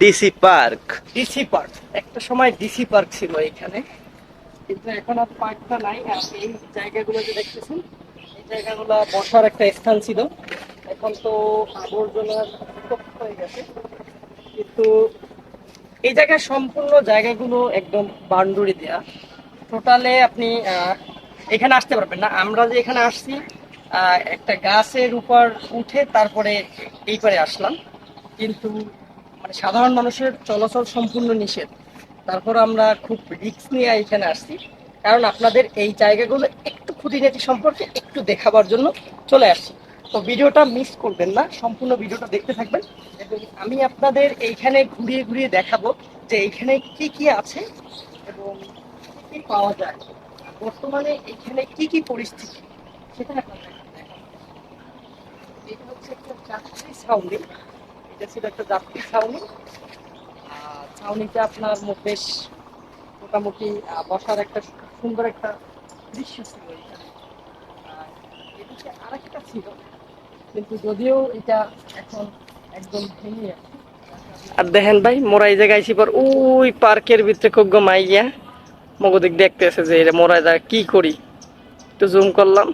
DC park DC park একটা সময় DC park ছিল এখানে। কিন্তু এখন আর পার্কটা নাই। এই জায়গাগুলো যে দেখতেছেন, এই জায়গাগুলো বসার একটা স্থান ছিল। এখন তো আবর্জনা হয়ে গেছে। কিন্তু এই জায়গায় সম্পূর্ণ জায়গাগুলো একদম বাউন্ডারি দেয়া। টোটালে আপনি এখানে আসতে পারবেন না। আমরা যে এখানে আসছি একটা গাছের উপর উঠে তারপরে এই পারে আসলাম। কিন্তু মানে সাধারণ মানুষের চলাচল সম্পূর্ণ নিষেধ। তারপর আমরা খুব রিস্ক নিয়ে এখানে আসছি। কারণ আপনাদের এই জায়গাগুলো একটু খুঁটিনাটি সম্পর্কে একটু দেখাবার জন্য চলে আসছি। তো ভিডিওটা মিস করবেন না, সম্পূর্ণ ভিডিওটা দেখতে থাকবেন। এবং আমি আপনাদের এইখানে ঘুরিয়ে ঘুরিয়ে দেখাবো যে এইখানে কি কি আছে এবং কি কি পাওয়া যায়। বর্তমানে এখানে কি কি পরিস্থিতি, সেটা আপনাদের দেখাবো। এটা হচ্ছে একটা যাত্রী ছাউনি এটা ছিল একটা যাত্রী ছাউনি। ছাউনিতে আপনার বেশ মোটামুটি বসার একটা সুন্দর একটা দৃশ্য ছিল আরেকটা ছিল, কিন্তু যদিও এটা এখন একদম ভেঙে আর দেখেন ভাই মোরা এই জায়গায় পর ওই পার্কের ভিতরে খুব মাইয়া মগদিক দেখতেছে যে এটা মোরা যা কি করি? একটু জুম করলাম।